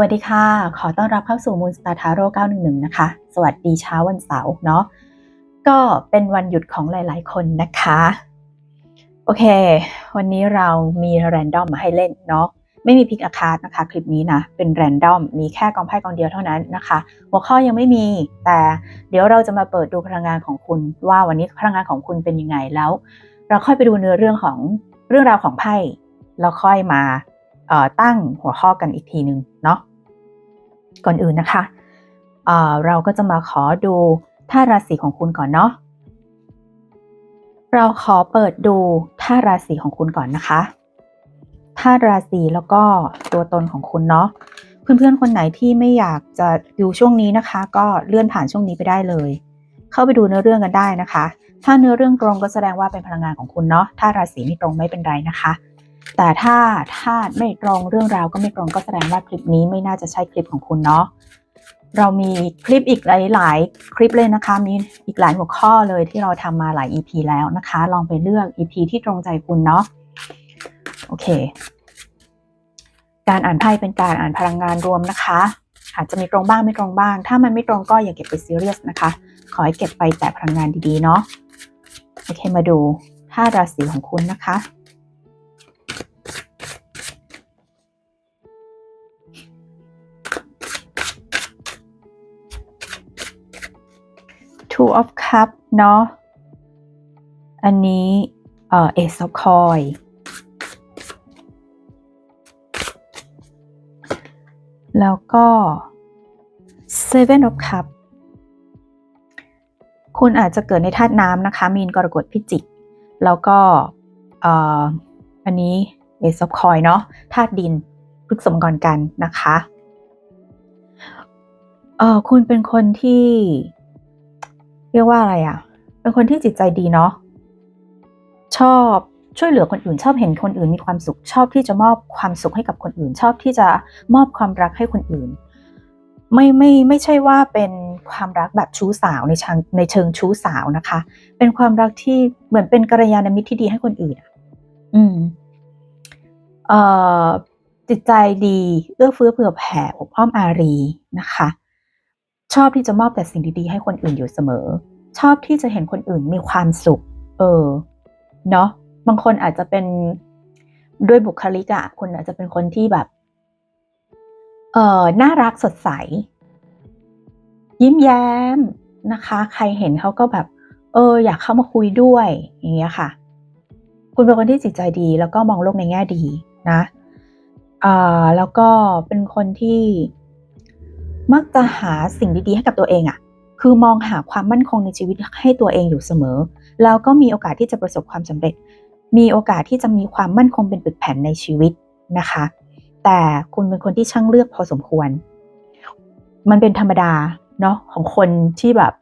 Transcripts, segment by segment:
วัสดีค่ะ ขอต้อนรับเข้าสู่ Moon Star Tarot 911 นะคะ สวัสดีเช้าวันเสาร์เนาะ ก็เป็นวันหยุดของหลาย ๆ คนนะคะ โอเค วันนี้เรามีแรนดอมมาให้เล่นเนาะ ไม่มีพิกอาคาร์นะคะ คลิปนี้นะ เป็นแรนดอม มีแค่กองไพ่กองเดียวเท่านั้นนะคะ หัวข้อยังไม่มี แต่เดี๋ยวเราจะมาเปิดดูพลังงานของคุณ ว่าวันนี้พลังงานของคุณเป็นยังไงแล้ว เราค่อยไปดูเนื้อเรื่องของเรื่องราวของไพ่แล้วค่อยมาตั้งหัวข้อกันอีกทีหนึ่ง ก่อนอื่นนะคะเเราก็จะมาขอดูท่าราศีของคุณก่อนเนาะเราขอเปิดดูท่าราศีของคุณก่อนนะคะท่าราศีแล้วก็ตัวตนของคุณเนาะเพื่อนๆ คนไหนที่ไม่อยากจะดูช่วงนี้นะคะ ก็เลื่อนผ่านช่วงนี้ไปได้เลย เข้าไปดูเนื้อเรื่องกันได้นะคะ ถ้าเนื้อเรื่องตรงก็แสดงว่าเป็นพลังงานของคุณเนาะถ้าราศีไม่ตรงไม่เป็นไรนะคะ แต่ถ้าธาตุไม่ตรงเรื่องราวก็ไม่ตรงก็แสดงว่าคลิปนี้ไม่น่าจะใช่คลิปของคุณเนาะเรามีคลิปอีกหลาย ๆ คลิปเลยนะคะ มีอีกหลายหัวข้อเลยที่เราทำมาหลาย EP แล้วนะคะ ลองไปเลือก EP ที่ตรงใจคุณเนาะโอเค การอ่านไพ่เป็นการอ่านพลังงานรวมนะคะ อาจจะมีตรงบ้างไม่ตรงบ้าง ถ้ามันไม่ตรงก็อย่าเก็บไปซีเรียสนะคะ ขอให้เก็บไปแต่พลังงานดี ๆ เนาะโอเคมาดูท่าราศีของคุณนะคะ Two of Cup เนาะ อันนี้เอ่อ Ace of Coin แล้วก็ Seven of Cup คุณอาจจะเกิดในธาตุน้ำนะคะ มีนกรกฎพิจิก แล้วก็เอ่ออันนี้ Ace of Coin เนาะธาตุดินพฤกษมกรกันนะคะเออคุณเป็นคนที่ รียกว่าอะไรอะ่ะ เป็นคนที่จิตใจดีเนาะ ชอบช่วยเหลือคนอื่น ชอบเห็นคนอื่นมีความสุข ชอบที่จะมอบความสุขให้กับคนอื่น ชอบที่จะมอบความรักให้คนอื่น ไม่ไม่ไม่ใช่ว่าเป็นความรักแบบชู้สาวในเชิงในเชิงชู้สาวนะคะ เป็นความรักที่เหมือนเป็นกัลยาณมิตรที่ดีให้คนอื่นอะอืม เอ่อจิตใจดีเอื้อเฟื้อเผื่อแผ่อบอ้อมอารีนะคะ ชอบที่จะมอบแต่สิ่งดีๆ ให้คนอื่นอยู่เสมอ ชอบที่จะเห็นคนอื่นมีความสุข เออ เนาะบางคนอาจจะเป็นด้วยบุคลิกอะคุณอาจจะเป็นคนที่แบบ เออน่ารักสดใส ยิ้มแย้มนะคะ ใครเห็นเขาก็แบบ เออ อยากเข้ามาคุยด้วย อย่างเงี้ยค่ะ คุณเป็นคนที่จิตใจดีแล้วก็มองโลกในแง่ดีนะอ่าแล้วก็เป็นคนที่ มักจะหาสิ่งดีๆให้กับตัวเองอะ่ะ คือมองหาความมั่นคงในชีวิตให้ตัวเองอยู่เสมอ แล้วก็มีโอกาสที่จะประสบความสำเร็จ มีโอกาสที่จะมีความมั่นคงเป็นปึกแผ่นในชีวิตนะคะ แต่คุณเป็นคนที่ช่างเลือกพอสมควร มันเป็นธรรมดาเนาะของคนที่แบบ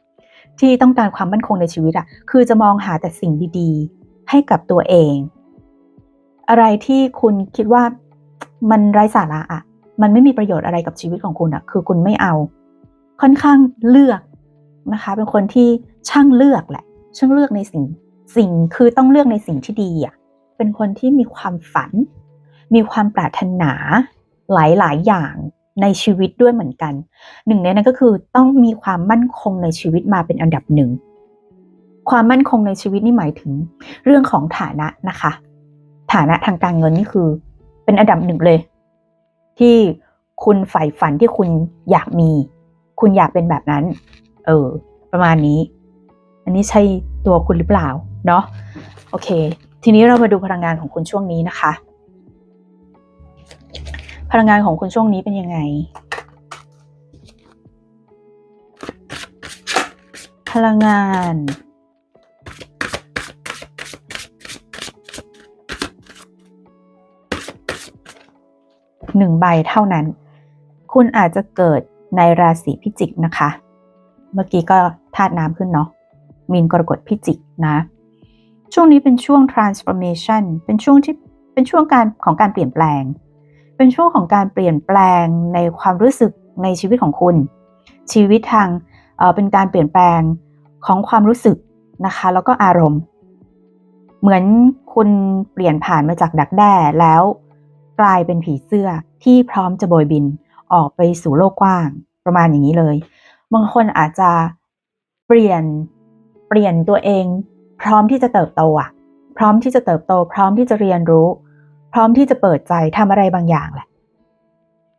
ที่ต้องการความมั่นคงในชีวิตอะคือจะมองหาแต่สิ่งดีๆ ให้กับตัวเอง อะไรที่คุณคิดว่ามันไร้สาระอะ มันไม่มีประโยชน์อะไรกับชีวิตของคุณอะคือคุณไม่เอา ค่อนข้างเลือกนะคะ เป็นคนที่ช่างเลือกแหละ ช่างเลือกในสิ่งสิ่งคือต้องเลือกในสิ่งที่ดีอะเป็นคนที่มีความฝัน มีความปรารถนาหลายๆ อย่างในชีวิตด้วยเหมือนกัน หนึ่งในนั้นก็คือต้องมีความมั่นคงในชีวิตมาเป็นอันดับหนึ่ง ความมั่นคงในชีวิตนี่หมายถึง เรื่องของฐานะนะคะ ฐานะทางการเงินนี่คือ เป็นอันดับหนึ่งเลย ที่คุณใฝ่ฝันที่คุณอยากมี คุณอยากเป็นแบบนั้น เออ ประมาณนี้ อันนี้ใช่ตัวคุณหรือเปล่า เนาะโอเค ทีนี้เรามาดูพลังงานของคุณช่วงนี้นะคะ พลังงานของคุณช่วงนี้เป็นยังไง พลังงาน หนึ่งใบเท่านั้น คุณอาจจะเกิดในราศีพิจิกนะคะ เมื่อกี้ก็ธาตุน้ำขึ้นเนาะมีนกรกฎพิจิกนะ ช่วงนี้เป็นช่วง transformation เป็นช่วงที่เป็นช่วงการของการเปลี่ยนแปลง เป็นช่วงของการเปลี่ยนแปลงในความรู้สึกในชีวิตของคุณ ชีวิตทางเเป็นการเปลี่ยนแปลงของความรู้สึกนะคะ แล้วก็อารมณ์ เหมือนคุณเปลี่ยนผ่านมาจากดักแด้แล้ว กลายเป็นผีเสื้อที่พร้อมจะโบยบินออกไปสู่โลกกว้าง ประมาณอย่างนี้เลย บางคนอาจจะเปลี่ยนเปลี่ยนตัวเอง พร้อมที่จะเติบโตอะ พร้อมที่จะเติบโต พร้อมที่จะเรียนรู้ พร้อมที่จะเปิดใจทำอะไรบางอย่างแหละ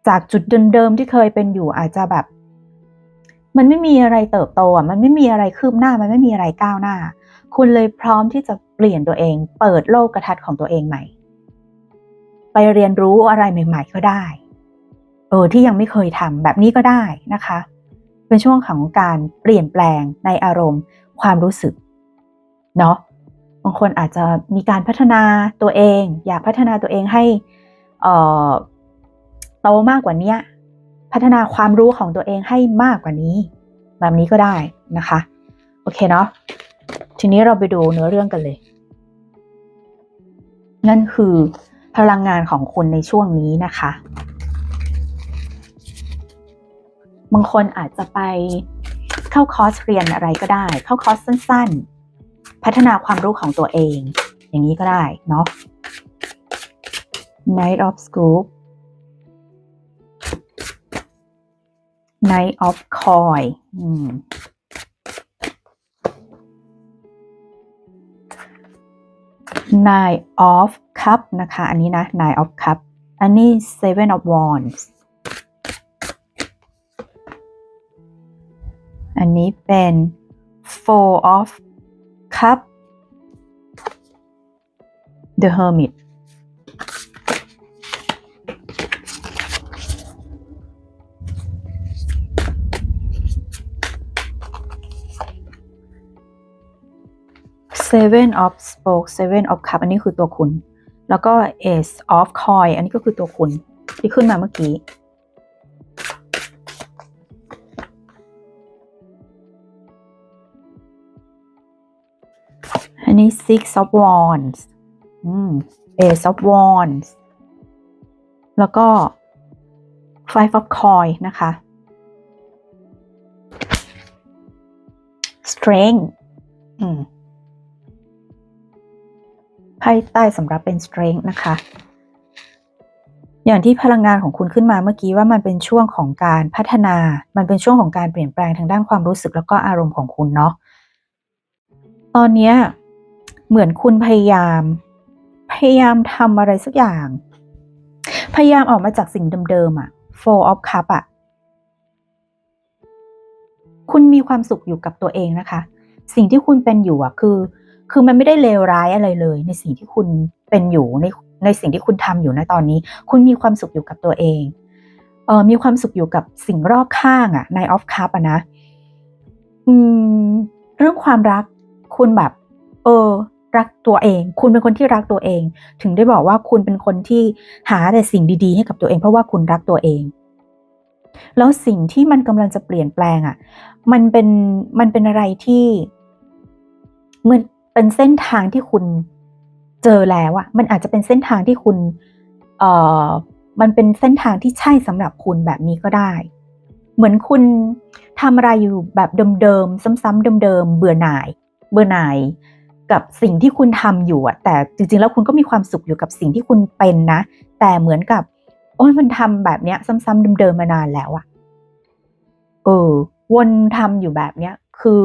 จากจุดเดิมๆที่เคยเป็นอยู่อาจจะแบบ มันไม่มีอะไรเติบโตอะ มันไม่มีอะไรคืบหน้า มันไม่มีอะไรก้าวหน้า คุณเลยพร้อมที่จะเปลี่ยนตัวเอง เปิดโลกกระทัดของตัวเองใหม่ ไปเรียนรู้อะไรใหม่ ๆ ก็ได้ เออที่ยังไม่เคยทำแบบนี้ก็ได้นะคะ เป็นช่วงของการเปลี่ยนแปลงในอารมณ์ความรู้สึกเนาะบางคนอาจจะมีการพัฒนาตัวเอง อยากพัฒนาตัวเองให้เอ่อโตมากกว่านี้พัฒนาความรู้ของตัวเองให้มากกว่านี้ แบบนี้ก็ได้นะคะ โอเคเนาะทีนี้เราไปดูเนื้อเรื่องกันเลย นั่นคือ พลังงานของคุณในช่วงนี้นะคะบางคนอาจจะไปเข้าคอร์สเรียนอะไรก็ได้ เข้าคอร์สสั้น ๆ พัฒนาความรู้ของตัวเอง อย่างนี้ก็ได้เนาะ Night of Scoop Night of Coin อืม Nine of Cup นะคะ อันนี้นะ Nine of Cup อันนี้ Seven of Wands อันนี้เป็น Four of Cup The Hermit เซเว่นออฟสโปกเซเว่นออฟคัพอันนี้คือตัวคุณ แล้วก็ Ace of Coin อันนี้ก็คือตัวคุณ ที่ขึ้นมาเมื่อกี้ อันนี้ Six of Wands อืม Ace of Wands แล้วก็ Five of Coin นะคะ Strength อืม พ่ใต้สำหรับเป็น strength นะคะ อย่างที่พลังงานของคุณขึ้นมาเมื่อกี้ว่ามันเป็นช่วงของการพัฒนา มันเป็นช่วงของการเปลี่ยนแปลงทางด้านความรู้สึกแล้วก็อารมณ์ของคุณเนาะ ตอนนี้เหมือนคุณพยายาม พยายามทำอะไรสักอย่าง พยายามออกมาจากสิ่งเดิมๆอะ four of cup อะคุณมีความสุขอยู่กับตัวเองนะคะ สิ่งที่คุณเป็นอยู่อะคือ คือมันไม่ได้เลวร้ายอะไรเลย ในสิ่งที่คุณเป็นอยู่ในในสิ่งที่คุณทำอยู่ในตอนนี้ คุณมีความสุขอยู่กับตัวเองเออมีความสุขอยู่กับสิ่งรอบข้างอะในออฟคัพอะนะอืมเรื่องความรักคุณแบบ เออ รักตัวเอง คุณเป็นคนที่รักตัวเอง ถึงได้บอกว่าคุณเป็นคนที่หาแต่สิ่งดีๆ ให้กับตัวเอง เพราะว่าคุณรักตัวเอง แล้วสิ่งที่มันกำลังจะเปลี่ยนแปลงอะมันเป็นมันเป็นอะไรที่ เหมือน เป็นเส้นทางที่คุณเจอแล้วอะมันอาจจะเป็นเส้นทางที่คุณเอ่อมันเป็นเส้นทางที่ใช่สำหรับคุณแบบนี้ก็ได้ เหมือนคุณทำอะไรอยู่แบบเดิมๆซ้ำๆเดิมๆเบื่อหน่าย เบื่อหน่ายกับสิ่งที่คุณทำอยู่อะแต่จริงๆแล้วคุณก็มีความสุขอยู่กับสิ่งที่คุณเป็นนะ แต่เหมือนกับ โอ้ยมันทำแบบเนี้ย ซ้ำๆเดิมๆมานานแล้วอะเออวนทำอยู่แบบเนี้ย คือ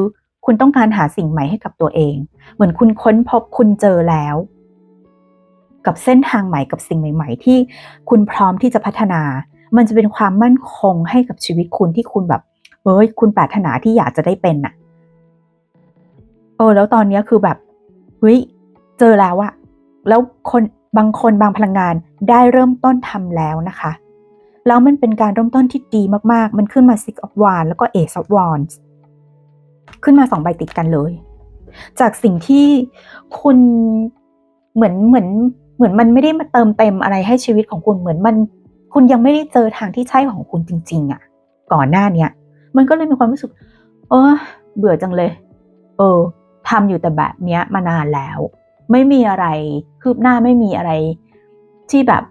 คุณต้องการหาสิ่งใหม่ให้กับตัวเอง เหมือนคุณค้นพบคุณเจอแล้ว กับเส้นทางใหม่กับสิ่งใหม่ ๆ ที่คุณพร้อมที่จะพัฒนา มันจะเป็นความมั่นคงให้กับชีวิตคุณที่คุณแบบเฮ้ยคุณปรารถนาที่อยากจะได้เป็นน่ะเออแล้วตอนนี้คือแบบเฮ้ยเจอแล้วอะแล้วคนบางคนบางพลังงานได้เริ่มต้นทำแล้วนะคะแล้วมันเป็นการเริ่มต้นที่ดีมากๆ มันขึ้นมา Six of Wands แล้วก็ Ace of Wands ขึ้นมาสองใบติดกันเลย จากสิ่งที่คุณเหมือนเหมือนเหมือนมันไม่ได้มาเติมเต็มอะไรให้ชีวิตของคุณเหมือนมัน คุณยังไม่ได้เจอทางที่ใช่ของคุณจริง ๆอะ่ะ ก่อนหน้าเนี้ยมันก็เลยมีความรู้สึก เออ เบื่อจังเลย เออทำอยู่แต่แบบเนี้ยมานานแล้ว ไม่มีอะไรคืบหน้าไม่มีอะไรที่แบบ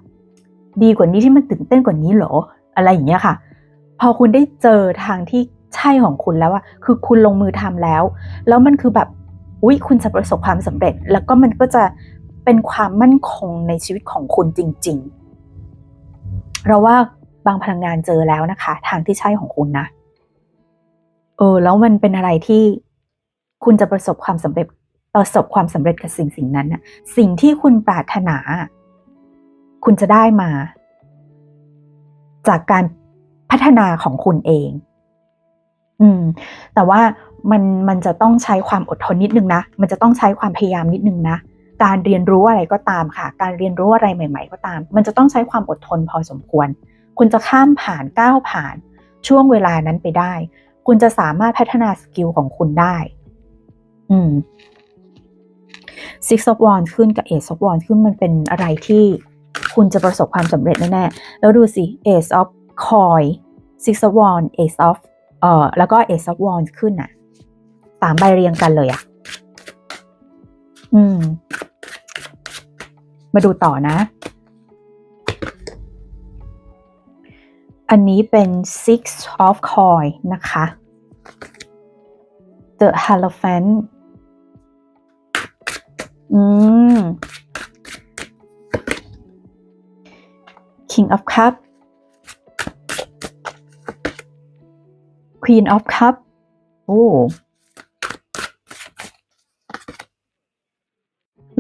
ดีกว่านี้ที่มันตื่นเต้นกว่านี้หรอ อะไรอย่างเงี้ยค่ะ พอคุณได้เจอทางที่ ใช่ของคุณแล้วอะคือคุณลงมือทำแล้ว แล้วมันคือแบบอุ๊ยคุณจะประสบความสำเร็จ แล้วก็มันก็จะเป็นความมั่นคงในชีวิตของคุณจริง ๆ เราว่าบางพลังงานเจอแล้วนะคะ ทางที่ใช่ของคุณนะเออแล้วมันเป็นอะไรที่คุณจะประสบความสำเร็จประสบความสำเร็จกับสิ่งสิ่งนั้นนะสิ่งที่คุณปรารถนา คุณจะได้มา จากการพัฒนาของคุณเอง อืม แต่ว่ามันมันจะต้องใช้ความอดทนนิดนึงนะ มันจะต้องใช้ความพยายามนิดนึงนะ การเรียนรู้อะไรก็ตามค่ะ การเรียนรู้อะไรใหม่ ๆ ก็ตาม มันจะต้องใช้ความอดทนพอสมควร คุณจะข้ามผ่านก้าวผ่านช่วงเวลานั้นไปได้ คุณจะสามารถพัฒนาสกิลของคุณได้ อืม Six of Wands ขึ้นกับ Ace of Wands ขึ้นมันเป็นอะไรที่คุณจะประสบความสำเร็จแน่ๆ แล้วดูสิ Ace of Coin Six of Wands Ace of เอ่อแล้วก็ Ace of Wands ขึ้นอะสามใบเรียงกันเลยอะอืม มาดูต่อนะ อันนี้เป็น six of coin นะคะ the hierophant อืม king of cup queen of cup โอ้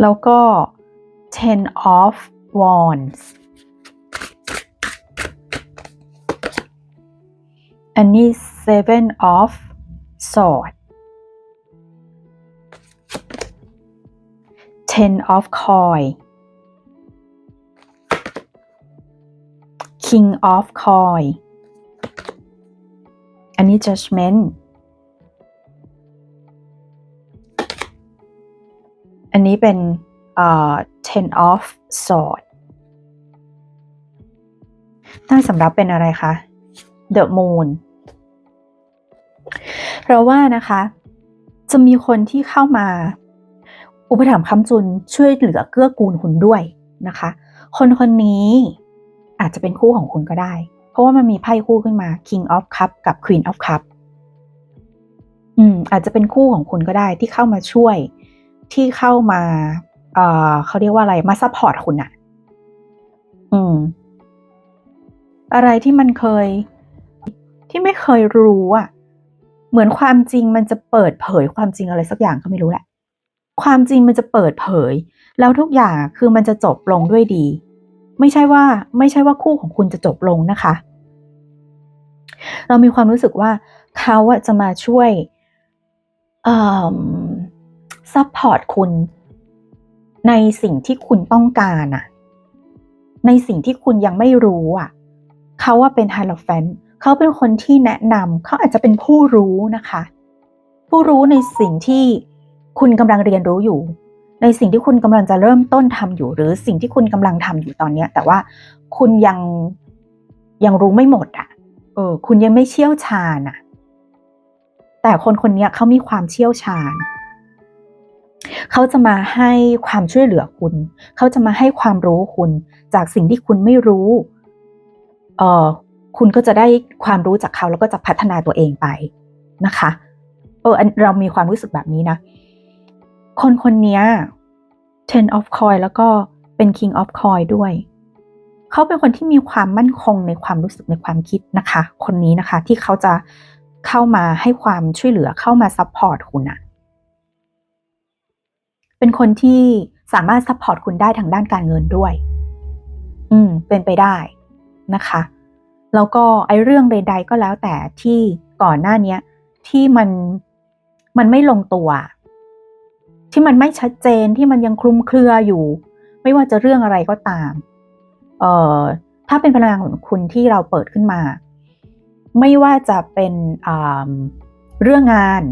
แล้วก็ ten of wands อันนี้ seven of sword ten of coin king of coin อันนี้ judgment อันนี้เป็นเอ่อ ten of sword ตั้งสำหรับเป็นอะไรคะ the moon เพราะว่านะคะ จะมีคนที่เข้ามา อุปถัมภ์คำจุนช่วยเหลือเกื้อกูลคุณด้วยนะคะ คนคนนี้อาจจะเป็นคู่ของคุณก็ได้ ราะว่ามันมีไพ่คู่ขึ้นมา King of Cup กับ Queen of Cup อืมอาจจะเป็นคู่ของคุณก็ได้ที่เข้ามาช่วยที่เข้ามา เอ่อเขาเรียกว่าอะไรมาซัพพอร์ตคุณอะอืม อะไรที่มันเคย ที่ไม่เคยรู้อะเหมือนความจริงมันจะเปิดเผยความจริงอะไรสักอย่างก็ไม่รู้แหละ ความจริงมันจะเปิดเผย แล้วทุกอย่างคือมันจะจบลงด้วยดี ไม่ใช่ว่า ไม่ใช่ว่าคู่ของคุณจะจบลงนะคะ เรามีความรู้สึกว่าเขาจะมาช่วยซัพพอร์ตคุณในสิ่งที่คุณต้องการอะในสิ่งที่คุณยังไม่รู้อะเขาว่าเป็นไฮโลแฟนเขาเป็นคนที่แนะนำเขาอาจจะเป็นผู้รู้นะคะ ผู้รู้ในสิ่งที่คุณกำลังเรียนรู้อยู่ ในสิ่งที่คุณกำลังจะเริ่มต้นทำอยู่ หรือสิ่งที่คุณกำลังทำอยู่ตอนนี้แต่ว่าคุณยังยังรู้ไม่หมดอะ เออคุณยังไม่เชี่ยวชาญอะแต่คนคนนี้เขามีความเชี่ยวชาญ เขาจะมาให้ความช่วยเหลือคุณ เขาจะมาให้ความรู้คุณ จากสิ่งที่คุณไม่รู้ เออคุณก็จะได้ความรู้จากเขาแล้วก็จะพัฒนาตัวเองไปนะคะ เออเรามีความรู้สึกแบบนี้นะ คนคนนี้ ten of coin แล้วก็เป็น king of coin ด้วย เขาเป็นคนที่มีความมั่นคงในความรู้สึกในความคิดนะคะ คนนี้นะคะที่เขาจะเข้ามาให้ความช่วยเหลือเข้ามาซัพพอร์ตคุณอะเป็นคนที่สามารถซัพพอร์ตคุณได้ทางด้านการเงินด้วย อืม เป็นไปได้นะคะ แล้วก็ไอ้เรื่องใด ๆ ก็แล้วแต่ที่ก่อนหน้านี้ที่มันมันไม่ลงตัว ที่มันไม่ชัดเจนที่มันยังคลุมเครืออยู่ ไม่ว่าจะเรื่องอะไรก็ตาม เอ่อถ้าเป็นพลังงานของคุณที่เราเปิดขึ้นมา ไม่ว่าจะเป็นเรื่องงาน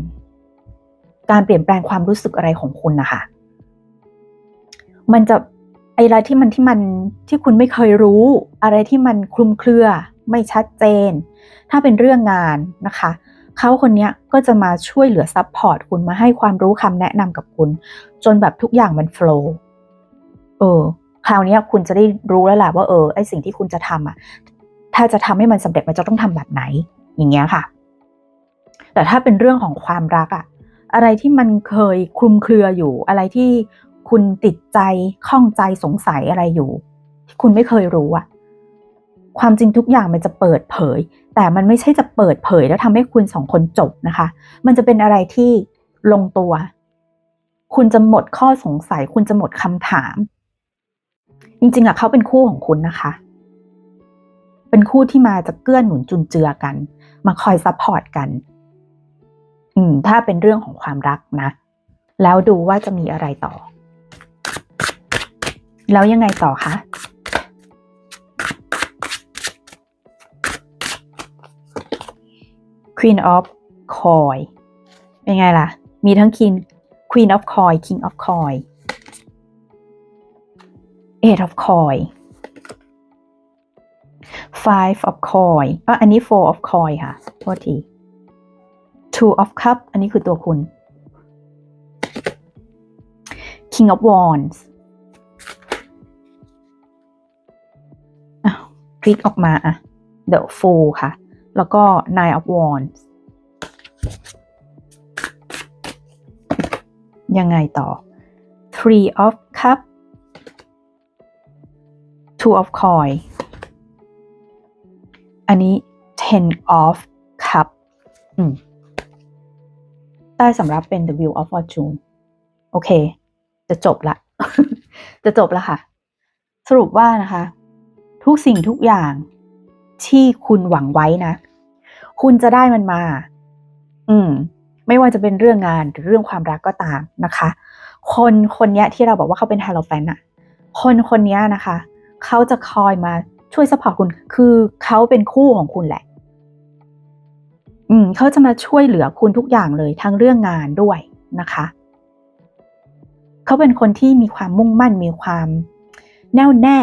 การเปลี่ยนแปลงความรู้สึกอะไรของคุณนะคะมันจะไอะไรที่มันที่มันที่คุณไม่เคยรู้ อะไรที่มันคลุมเครือ ไม่ชัดเจน ถ้าเป็นเรื่องงานนะคะเขาคนนี้ก็จะมาช่วยเหลือซัพพอร์ตคุณมาให้ความรู้คำแนะนำกับคุณ จนแบบทุกอย่างมันโฟล์เออ คราวนี้คุณจะได้รู้แล้วแหละว่าเออไอสิ่งที่คุณจะทำอะถ้าจะทำให้มันสำเร็จมันจะต้องทำแบบไหน อย่างเงี้ยค่ะ แต่ถ้าเป็นเรื่องของความรักอะ อะไรที่มันเคยคลุมเครืออยู่ อะไรที่คุณติดใจข้องใจสงสัยอะไรอยู่ ที่คุณไม่เคยรู้อะความจริงทุกอย่างมันจะเปิดเผย แต่มันไม่ใช่จะเปิดเผยแล้วทำให้คุณสองคนจบนะคะ มันจะเป็นอะไรที่ลงตัว คุณจะหมดข้อสงสัย คุณจะหมดคำถาม จริงๆอะเขาเป็นคู่ของคุณนะคะ เป็นคู่ที่มาจะเกื้อหนุนจุนเจือกัน มาคอยซัพพอร์ตกัน อืม ถ้าเป็นเรื่องของความรักนะ แล้วดูว่าจะมีอะไรต่อ แล้วยังไงต่อคะ Queen of Coin เป็นไงล่ะ มีทั้ง King Queen of Coin King of Coin Eight of Coin Five of Coin อะอันนี้ Four of Coin ค่ะโทษที Two of Cup อันนี้คือตัวคุณ King of Wands อ้าวพลิกออกมาอะ The Fool ค่ะ แล้วก็ Nine of Wands ยังไงต่อ Three of Cup Two of Coin อันนี้ Ten of Cup อืมใต้สำรับเป็น The Wheel of Fortune โอเค จะจบละ จะจบล้วค่ะ สรุปว่านะคะ ทุกสิ่งทุกอย่างที่คุณหวังไว้นะ คุณจะได้มันมา อืม ไม่ว่าจะเป็นเรื่องงานหรือเรื่องความรักก็ตามนะคะ คนคนนี้ที่เราบอกว่าเขาเป็นฮาโลแฟนอะคนคนนี้นะคะ เขาจะคอยมาช่วยสปอร์ตคุณ คือเขาเป็นคู่ของคุณแหละ อืมเขาจะมาช่วยเหลือคุณทุกอย่างเลยทั้งเรื่องงานด้วยนะคะ เขาเป็นคนที่มีความมุ่งมั่นมีความแน่วแน่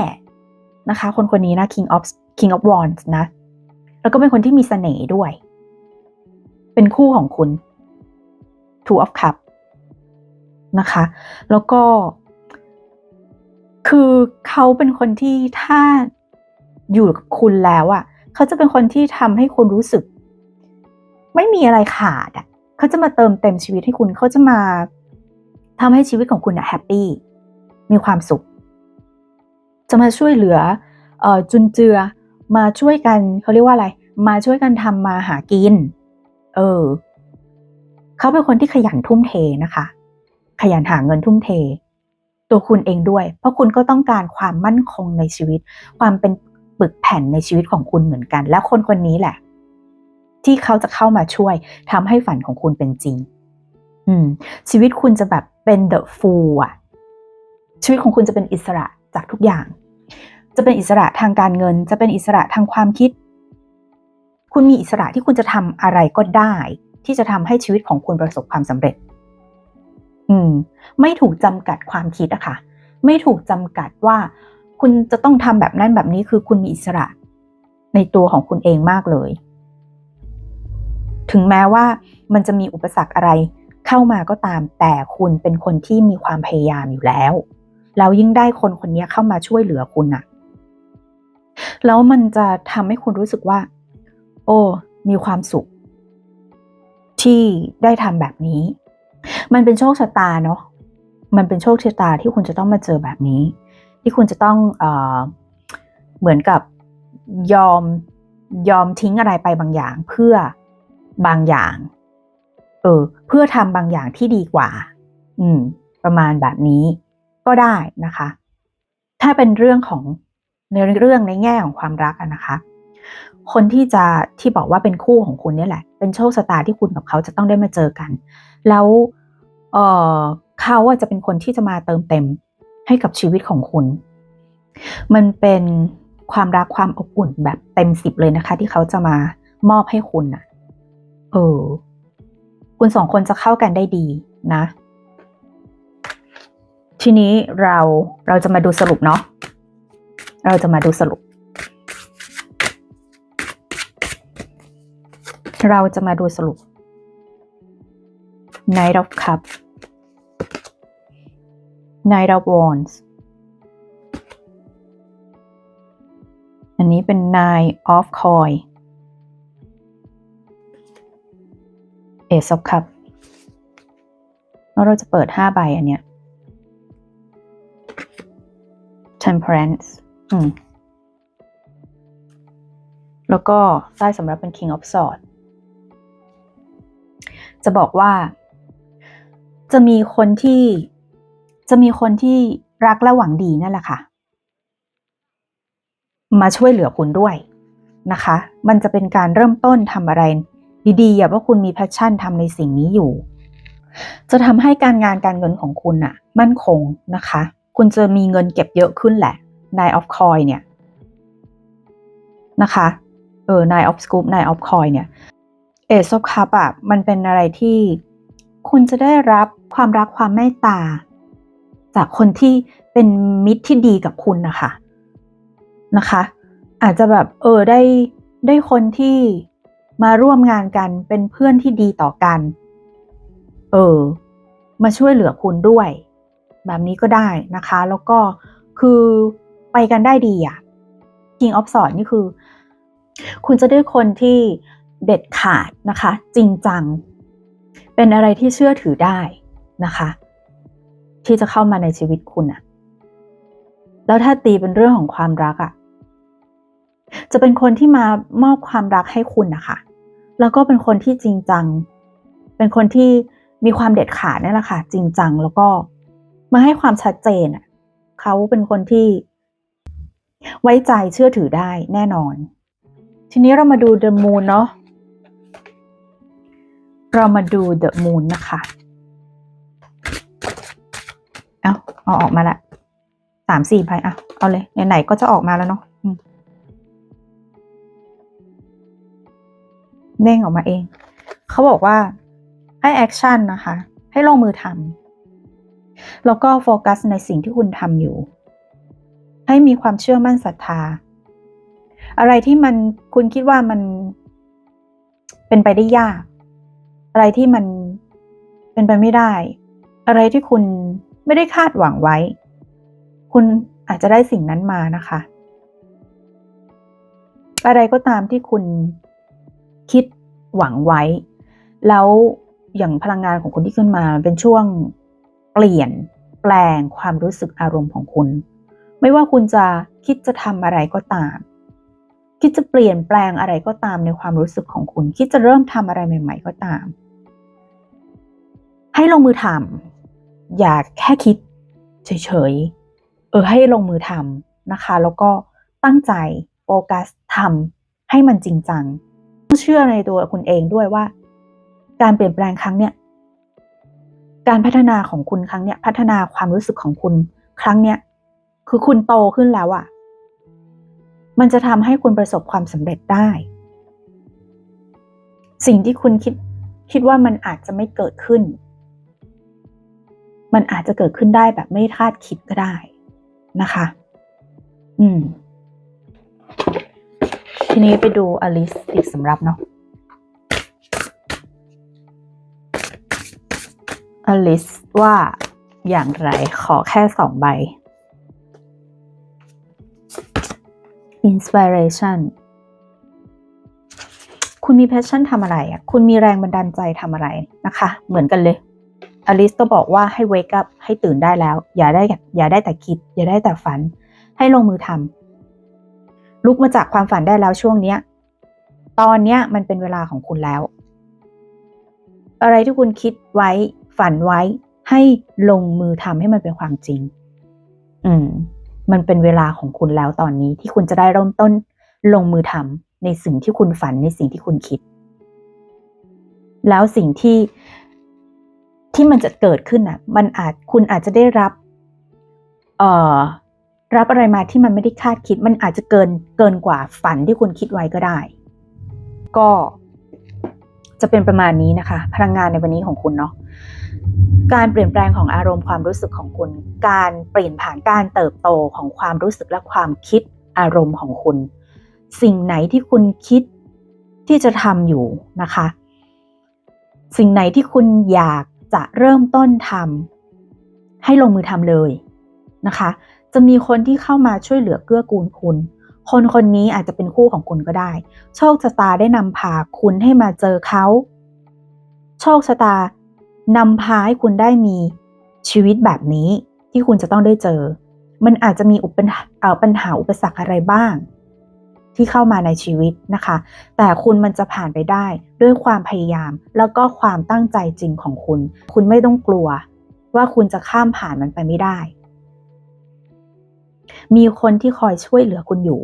นะคะ คนคนนี้นะ King of King of Wands นะ แล้วก็เป็นคนที่มีเสน่ห์ด้วย เป็นคู่ของคุณ Two of Cup นะคะ แล้วก็ คือเขาเป็นคนที่ถ้าอยู่กับคุณแล้วอะ่ะเขาจะเป็นคนที่ทำให้คุณรู้สึก ไม่มีอะไรขาดอะ่ะเขาจะมาเติมเต็มชีวิตให้คุณเขาจะมาทำให้ชีวิตของคุณอะแฮปปี้มีความสุข จะมาช่วยเหลือเออจุนเจือมาช่วยกันเขาเรียกว่าอะไร มาช่วยกันทำมาหากิน เออเขาเป็นคนที่ขยันทุ่มเทนะคะ ขยันหาเงินทุ่มเท ตัวคุณเองด้วย เพราะคุณก็ต้องการความมั่นคงในชีวิต ความเป็นปึกแผ่นในชีวิตของคุณเหมือนกัน และคนคนนี้แหละ ที่เขาจะเข้ามาช่วยทำให้ฝันของคุณเป็นจริง อืม ชีวิตคุณจะแบบเป็นเดอะฟูลอะชีวิตของคุณจะเป็นอิสระจากทุกอย่าง จะเป็นอิสระทางการเงิน จะเป็นอิสระทางความคิด คุณมีอิสระที่คุณจะทำอะไรก็ได้ ที่จะทำให้ชีวิตของคุณประสบความสำเร็จ อืม ไม่ถูกจำกัดความคิดอะค่ะ ไม่ถูกจำกัดว่าคุณจะต้องทำแบบนั้นแบบนี้คือคุณมีอิสระ ในตัวของคุณเองมากเลย ถึงแม้ว่ามันจะมีอุปสรรคอะไรเข้ามาก็ตาม แต่คุณเป็นคนที่มีความพยายามอยู่แล้วแล้วยิ่งได้คนคนนี้เข้ามาช่วยเหลือคุณอะแล้วมันจะทำให้คุณรู้สึกว่า โอ้ มีความสุข ที่ได้ทำแบบนี้ มันเป็นโชคชะตาเนาะมันเป็นโชคชะตาที่คุณจะต้องมาเจอแบบนี้ ที่คุณจะต้องเออเหมือนกับยอมยอมทิ้งอะไรไปบางอย่าง เพื่อบางอย่าง เออ เพื่อทำบางอย่างที่ดีกว่า อืม ประมาณแบบนี้ก็ได้นะคะ ถ้าเป็นเรื่องของในเรื่องในแง่ของความรักนะคะ คนที่จะที่บอกว่าเป็นคู่ของคุณเนี่ยแหละ เป็นโชคชะตาที่คุณกับเขาจะต้องได้มาเจอกัน แล้ว เออเขาจะเป็นคนที่จะมาเติมเต็มให้กับชีวิตของคุณ มันเป็นความรักความอบอุ่นแบบเต็มสิบเลยนะคะ ที่เขาจะมามอบให้คุณอะเออ คุณสองคนจะเข้ากันได้ดีนะ ทีนี้เราเราจะมาดูสรุปเนาะเราจะมาดูสรุป เราจะมาดูสรุป Knight of Cups Knight of Wands อันนี้เป็น Nine of Coin Ace of Cup แล้วเราจะเปิดห้าใบอันเนี้ย temperance อืม แล้วก็ได้สำหรับเป็น king of swords จะบอกว่า จะมีคนที่ จะมีคนที่รักและหวังดีนั่นแหละค่ะ มาช่วยเหลือคุณด้วยนะคะ มันจะเป็นการเริ่มต้นทำอะไร ดีๆอย่าว่าคุณมีแพชชั่นทำในสิ่งนี้อยู่ จะทำให้การงานการเงินของคุณอะมั่นคงนะคะ คุณจะมีเงินเก็บเยอะขึ้นแหละ Nine of Coin เนี่ยนะคะเออ Nine of Scoop Nine of Coin เนี่ย Ace of Cup อะมันเป็นอะไรที่คุณจะได้รับความรักความเมตตา จากคนที่เป็นมิตรที่ดีกับคุณนะคะนะคะ อาจจะแบบเออได้ได้คนที่มาร่วมงานกันเป็นเพื่อนที่ดีต่อกัน เออ มาช่วยเหลือคุณด้วย แบบนี้ก็ได้นะคะ แล้วก็คือไปกันได้ดีอะ King of Swords นี่คือ คุณจะได้คนที่เด็ดขาดนะคะ จริงจัง เป็นอะไรที่เชื่อถือได้นะคะ ที่จะเข้ามาในชีวิตคุณอะแล้วถ้าตีเป็นเรื่องของความรักอะจะเป็นคนที่มามอบความรักให้คุณนะคะแล้วก็เป็นคนที่จริงจัง เป็นคนที่มีความเด็ดขาดนี่แหละค่ะ จริงจังแล้วก็มาให้ความชัดเจนอะเขาเป็นคนที่ไว้ใจเชื่อถือได้แน่นอน ทีนี้เรามาดู The Moon เนาะเรามาดู The Moon นะคะ เอาอออกมาละสามสี่ใบอะ เอาเลยไหนๆก็จะออกมาแล้วเนาะเด้งออกมาเอง เขาบอกว่าให้แอคชั่นนะคะ ให้ลงมือทำแล้วก็โฟกัสในสิ่งที่คุณทำอยู่ ให้มีความเชื่อมั่นศรัทธา อะไรที่มันคุณคิดว่ามันเป็นไปได้ยาก อะไรที่มันเป็นไปไม่ได้ อะไรที่คุณ ไม่ได้คาดหวังไว้ คุณอาจจะได้สิ่งนั้นมานะคะ อะไรก็ตามที่คุณคิดหวังไว้ แล้วอย่างพลังงานของคุณที่ขึ้นมาเป็นช่วงเปลี่ยนแปลงความรู้สึกอารมณ์ของคุณ ไม่ว่าคุณจะคิดจะทำอะไรก็ตาม คิดจะเปลี่ยนแปลงอะไรก็ตามในความรู้สึกของคุณ คิดจะเริ่มทำอะไรใหม่ ๆ ก็ตาม ให้ลงมือทำ อย่าแค่คิดเฉยๆ เออให้ลงมือทำนะคะ แล้วก็ตั้งใจโฟกัสทำให้มันจริงจังต้องเชื่อในตัวคุณเองด้วยว่า การเปลี่ยนแปลงครั้งเนี้ยการพัฒนาของคุณครั้งเนี้ยพัฒนาความรู้สึกของคุณครั้งเนี้ยคือคุณโตขึ้นแล้วอะ่ะ มันจะทำให้คุณประสบความสำเร็จได้ สิ่งที่คุณคิดคิดว่ามันอาจจะไม่เกิดขึ้น มันอาจจะเกิดขึ้นได้แบบไม่คาดคิดก็ได้นะคะ อืม ทีนี้ไปดูอลิสอีกสำรับเนาะอลิสว่าอย่างไรขอแค่สองใบ inspiration คุณมี passion ทำอะไรอะ คุณมีแรงบันดาลใจทำอะไรนะคะ เหมือนกันเลย อลิสก็บอกว่าให้ wake up ให้ตื่นได้แล้ว อย่าได้อย่าได้แต่คิด อย่าได้แต่ฝัน ให้ลงมือทำลุกมาจากความฝันได้แล้วช่วงเนี้ย ตอนเนี้ยมันเป็นเวลาของคุณแล้ว อะไรที่คุณคิดไว้ฝันไว้ ให้ลงมือทำให้มันเป็นความจริง อืม มันเป็นเวลาของคุณแล้วตอนนี้ที่คุณจะได้เริ่มต้นลงมือทำในสิ่งที่คุณฝันในสิ่งที่คุณคิด แล้วสิ่งที่ ที่มันจะเกิดขึ้นอะ มันอาจคุณอาจจะได้รับ เอ่อ รับอะไรมาที่มันไม่ได้คาดคิด มันอาจจะเกินเกินกว่าฝันที่คุณคิดไว้ก็ได้ ก็จะเป็นประมาณนี้นะคะ พลังงานในวันนี้ของคุณเนาะการเปลี่ยนแปลงของอารมณ์ความรู้สึกของคุณ การเปลี่ยนผ่านการเติบโตของความรู้สึกและความคิดอารมณ์ของคุณ สิ่งไหนที่คุณคิดที่จะทำอยู่นะคะ สิ่งไหนที่คุณอยาก จะเริ่มต้นทำให้ลงมือทำเลยนะคะ จะมีคนที่เข้ามาช่วยเหลือเกื้อกูลคุณ คนคนนี้อาจจะเป็นคู่ของคุณก็ได้ โชคชะตาได้นำพาคุณให้มาเจอเขา โชคชะตานำพาให้คุณได้มีชีวิตแบบนี้ที่คุณจะต้องได้เจอ มันอาจจะมีอุปปัญหาอุปสรรคอะไรบ้าง ที่เข้ามาในชีวิตนะคะ แต่คุณมันจะผ่านไปได้ด้วยความพยายาม แล้วก็ความตั้งใจจริงของคุณ คุณไม่ต้องกลัว ว่าคุณจะข้ามผ่านมันไปไม่ได้ มีคนที่คอยช่วยเหลือคุณอยู่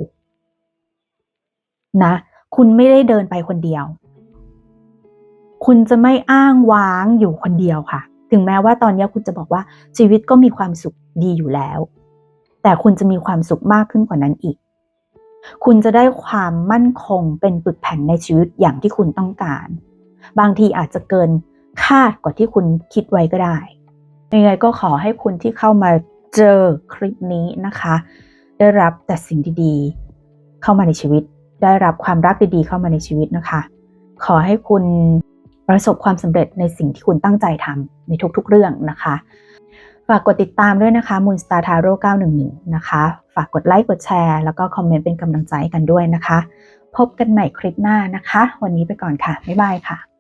นะ คุณไม่ได้เดินไปคนเดียว คุณจะไม่อ้างว้างอยู่คนเดียวค่ะ ถึงแม้ว่าตอนนี้คุณจะบอกว่าชีวิตก็มีความสุขดีอยู่แล้ว แต่คุณจะมีความสุขมากขึ้นกว่านั้นอีก คุณจะได้ความมั่นคงเป็นปึกแผ่นในชีวิตอย่างที่คุณต้องการ บางทีอาจจะเกินคาดกว่าที่คุณคิดไว้ก็ได้ยังไงก็ขอให้คุณที่เข้ามาเจอคลิปนี้นะคะ ได้รับแต่สิ่งดีๆ เข้ามาในชีวิต ได้รับความรักดีๆ เข้ามาในชีวิตนะคะ ขอให้คุณประสบความสำเร็จในสิ่งที่คุณตั้งใจทำในทุกๆเรื่องนะคะ ฝากกดติดตามด้วยนะคะ Moonstar Tarot 911 นะคะ ฝากกดไลค์กดแชร์ แล้วก็คอมเมนต์เป็นกำลังใจกันด้วยนะคะ พบกันใหม่คลิปหน้านะคะ วันนี้ไปก่อนค่ะ บ๊ายบายค่ะ